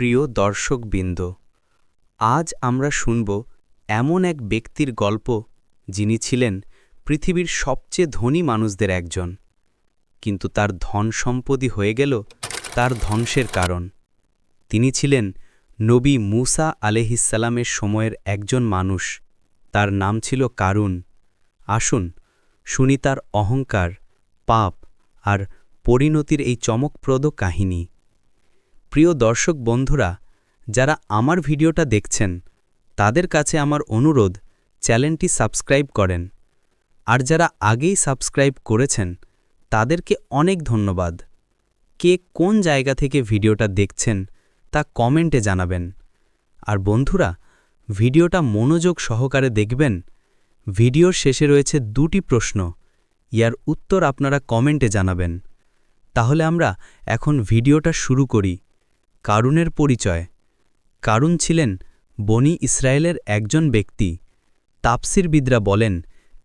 প্রিয় দর্শকবৃন্দ, আজ আমরা শুনব এমন এক ব্যক্তির গল্প যিনি ছিলেন পৃথিবীর সবচেয়ে ধনী মানুষদের একজন। কিন্তু তার ধন সম্পদই হয়ে গেল তার ধ্বংসের কারণ। তিনি ছিলেন নবী মুসা আলেহিসালামের সময়ের একজন মানুষ। তার নাম ছিল কারুন। আসুন শুনি তার অহংকার, পাপ আর পরিণতির এই চমকপ্রদ কাহিনী। প্রিয় দর্শক বন্ধুরা, যারা আমার ভিডিওটা দেখছেন, তাদের কাছে আমার অনুরোধ, চ্যানেলটি সাবস্ক্রাইব করেন। আর যারা আগেই সাবস্ক্রাইব করেছেন, তাদেরকে অনেক ধন্যবাদ। কে কোন জায়গা থেকে ভিডিওটা দেখছেন, তা কমেন্টে জানাবেন। আর বন্ধুরা, ভিডিওটা মনোযোগ সহকারে দেখবেন। ভিডিওর শেষে রয়েছে দুটি প্রশ্ন, ইয়ার উত্তর আপনারা কমেন্টে জানাবেন। তাহলে আমরা এখন ভিডিওটা শুরু করি। কারুনের পরিচয়। কারুন ছিলেন বনি ইসরায়েলের একজন ব্যক্তি। তাপসিরবিদরা বলেন,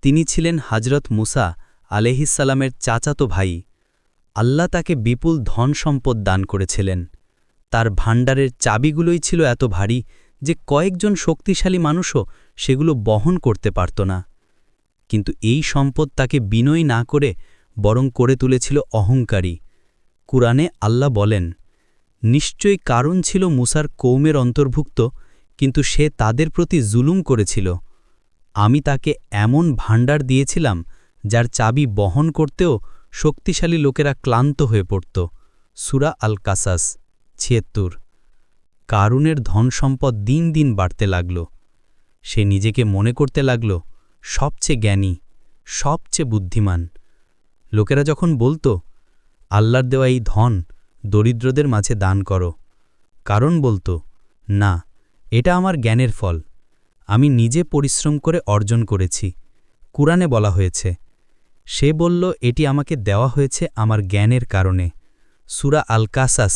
তিনি ছিলেন হজরত মুসা আলেহিসালামের চাচাতো ভাই। আল্লাহ তাকে বিপুল ধন সম্পদ দান করেছিলেন। তার ভাণ্ডারের চাবিগুলোই ছিল এত ভারী যে কয়েকজন শক্তিশালী মানুষও সেগুলো বহন করতে পারত না। কিন্তু এই সম্পদ তাকে বিনয় না করে বরং করে তুলেছিল অহংকারী। কুরআনে আল্লাহ বলেন নিশ্চয়ই কারণ ছিল মুসার কৌমের অন্তর্ভুক্ত, কিন্তু সে তাদের প্রতি জুলুম করেছিল। আমি তাকে এমন ভাণ্ডার দিয়েছিলাম, যার চাবি বহন করতেও শক্তিশালী লোকেরা ক্লান্ত হয়ে পড়ত। সুরা আল কাসাস ছিয়াত্তর। কারুনের ধন সম্পদ দিন দিন বাড়তে লাগল। সে নিজেকে মনে করতে লাগল, সবচেয়ে জ্ঞানী, সবচেয়ে বুদ্ধিমান। লোকেরা যখন বলতো, আল্লাহর দেওয়া এই ধন দরিদ্রদের মাঝে দান করো। কারণ বলতো, না, এটা আমার জ্ঞানের ফল। আমি নিজে পরিশ্রম করে অর্জন করেছি। কুরআনে বলা হয়েছে, সে বলল, এটি আমাকে দেওয়া হয়েছে আমার জ্ঞানের কারণে। সুরা আল কাসাস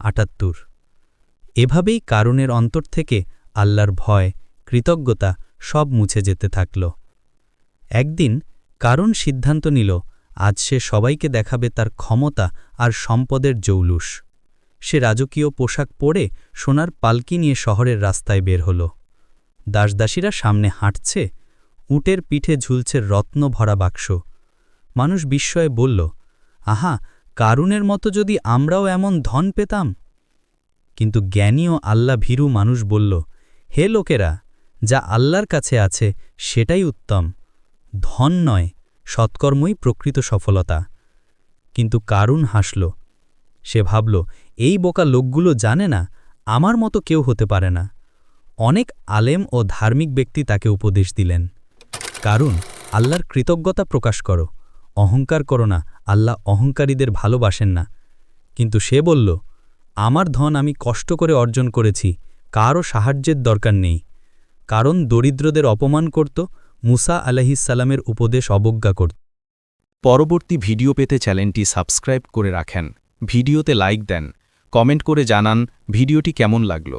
আটাত্তর। এভাবেই কারণের অন্তর থেকে আল্লাহর ভয়, কৃতজ্ঞতা সব মুছে যেতে থাকল। একদিন কারণ সিদ্ধান্ত নিল আজ সে সবাইকে দেখাবে তার ক্ষমতা আর সম্পদের জৌলুস। সে রাজকীয় পোশাক পরে সোনার পালকি নিয়ে শহরের রাস্তায় বের হল। দাসদাসীরা সামনে হাঁটছে, উটের পিঠে ঝুলছে রত্ন ভরা বাক্স। মানুষ বিস্ময়ে বলল, আহা, কারুনের মতো যদি আমরাও এমন ধন পেতাম? কিন্তু জ্ঞানী ও আল্লাহ ভীরু মানুষ বলল, হে লোকেরা, যা আল্লাহর কাছে আছে সেটাই উত্তম। ধন নয় সৎকর্মই প্রকৃত সফলতা। কিন্তু কারুন হাসল। সে ভাবল, এই বোকা লোকগুলো জানে না, আমার মতো কেউ হতে পারে না। অনেক আলেম ও ধার্মিক ব্যক্তি তাকে উপদেশ দিলেন। কারণ আল্লাহর কৃতজ্ঞতা প্রকাশ করো। অহংকার করো না, আল্লাহ অহংকারীদের ভালোবাসেন না। কিন্তু সে বলল, আমার ধন আমি কষ্ট করে অর্জন করেছি, কারও সাহায্যের দরকার নেই। কারণ দরিদ্রদের অপমান করত মুসা আলাহিসাল্লামের উপদেশ অবজ্ঞা করত। পরবর্তী ভিডিও পেতে চ্যানেলটি সাবস্ক্রাইব করে রাখেন। ভিডিওতে লাইক দেন, কমেন্ট করে জানান ভিডিওটি কেমন লাগল।